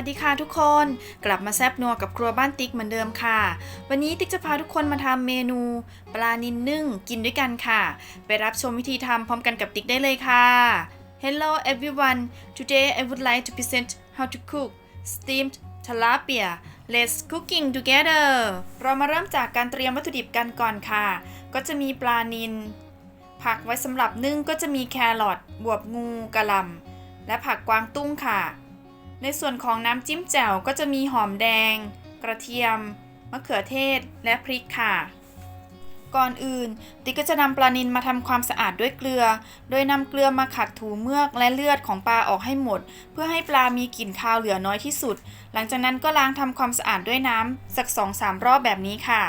วัสดีค่ะทุกคน กลับมาแซบนัวกับครัวบ้านติ๊กเหมือนเดิมค่ะ วันนี้ติ๊กจะพาทุกคนมาทำเมนู ปลานินนึ่งกินด้วยกันค่ะ ไปรับชมวิธีทำพร้อมกันกับติ๊กได้เลยค่ะ Hello everyone today I would like to present how to cook steamed tilapia let's cooking together เรามาเริ่มจากการเตรียมวัตถุดิบกันก่อนค่ะ ก็จะมีปลานินผักไว้สำหรับนึ่งก็จะมีแครอทบวบงูกะหล่ำและผักกวางตุ้งค่ะ ในส่วนของน้ำจิ้มแจ่วก็จะมีหอมแดง กระเทียม มะเขือเทศ และพริกค่ะ ก่อนอื่น ติ๊กก็จะนำปลานินมาทำความสะอาดด้วยเกลือ โดยนำเกลือมาขัดถูเมือกและเลือดของปลาออกให้หมด เพื่อให้ปลามีกลิ่นคาวเหลือน้อยที่สุด หลังจากนั้นก็ล้างทำความสะอาดด้วยน้ำสัก2-3 รอบแบบนี้ค่ะ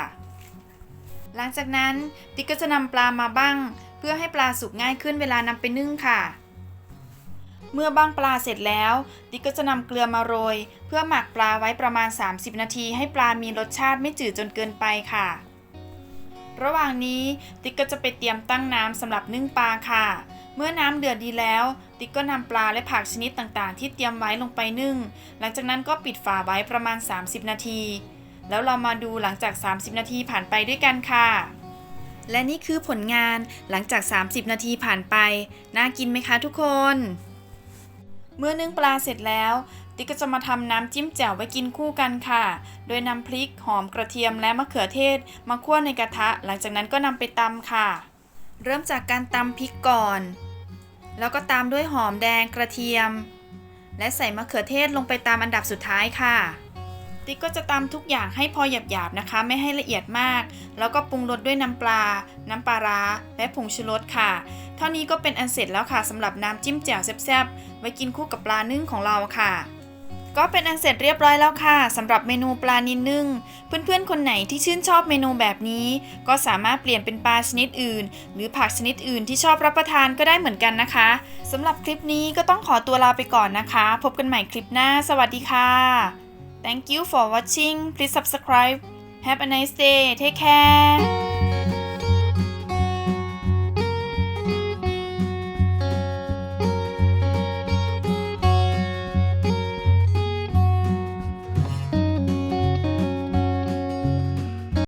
หลังจากนั้นติ๊กก็จะนำปลามาบ้าง เพื่อให้ปลาสุกง่ายขึ้นเวลานำไปนึ่งค่ะ เมื่อบ้างปลาเสร็จแล้ว ติ๊กก็จะนำเกลือมาโรย เพื่อหมักปลาไว้ประมาณ 30 นาที ให้ปลามีรสชาติไม่จืดจนเกินไปค่ะ ระหว่างนี้ติ๊กก็จะไปเตรียมตั้งน้ำสำหรับนึ่งปลาค่ะ เมื่อน้ำเดือดดีแล้ว ติ๊กก็นำปลาและผักชนิดต่างๆ ที่เตรียมไว้ลงไปนึ่ง หลังจากนั้นก็ปิดฝาไว้ประมาณ 30 นาที แล้วเรามาดูหลังจาก 30 นาทีผ่านไปด้วยกันค่ะและนี่คือผลงานหลังจาก 30 นาทีผ่านไป น่ากินไหมคะทุกคน เมื่อนึ่งปลาเสร็จแล้ว ติ๊กก็จะมาทำน้ำจิ้มแจ่วไว้กินคู่กันค่ะ โดยนำพริกหอมกระเทียมและมะเขือเทศ มาคั่วในกระทะ หลังจากนั้นก็นำไปตำค่ะ เริ่มจากการตำพริกก่อน แล้วก็ตามด้วยหอมแดงกระเทียม และใส่มะเขือเทศลงไปตามอันดับสุดท้ายค่ะ ติ๊กก็จะตำทุกอย่างให้พอหยาบๆนะคะ ไม่ให้ละเอียดมาก แล้วก็ปรุงรสด้วยน้ำปลา น้ำปลาร้า และผงชูรสค่ะ เท่านี้ก็เป็นอันเสร็จแล้วค่ะสำหรับน้ำจิ้มแจ่วแซ่บๆ ไว้กินคู่กับปลานึ่งของเราค่ะ ก็เป็นอันเสร็จเรียบร้อยแล้วค่ะสำหรับเมนูปลานินนึ่ง เพื่อนๆ คนไหนที่ชื่นชอบเมนูแบบนี้ ก็สามารถเปลี่ยนเป็นปลาชนิดอื่น หรือผักชนิดอื่นที่ชอบรับประทานก็ได้เหมือนกันนะคะสำหรับคลิปนี้ก็ต้องขอตัวลาไปก่อนนะคะ พบกันใหม่คลิปหน้า สวัสดีค่ะ Thank you for watching please subscribe have a nice day take care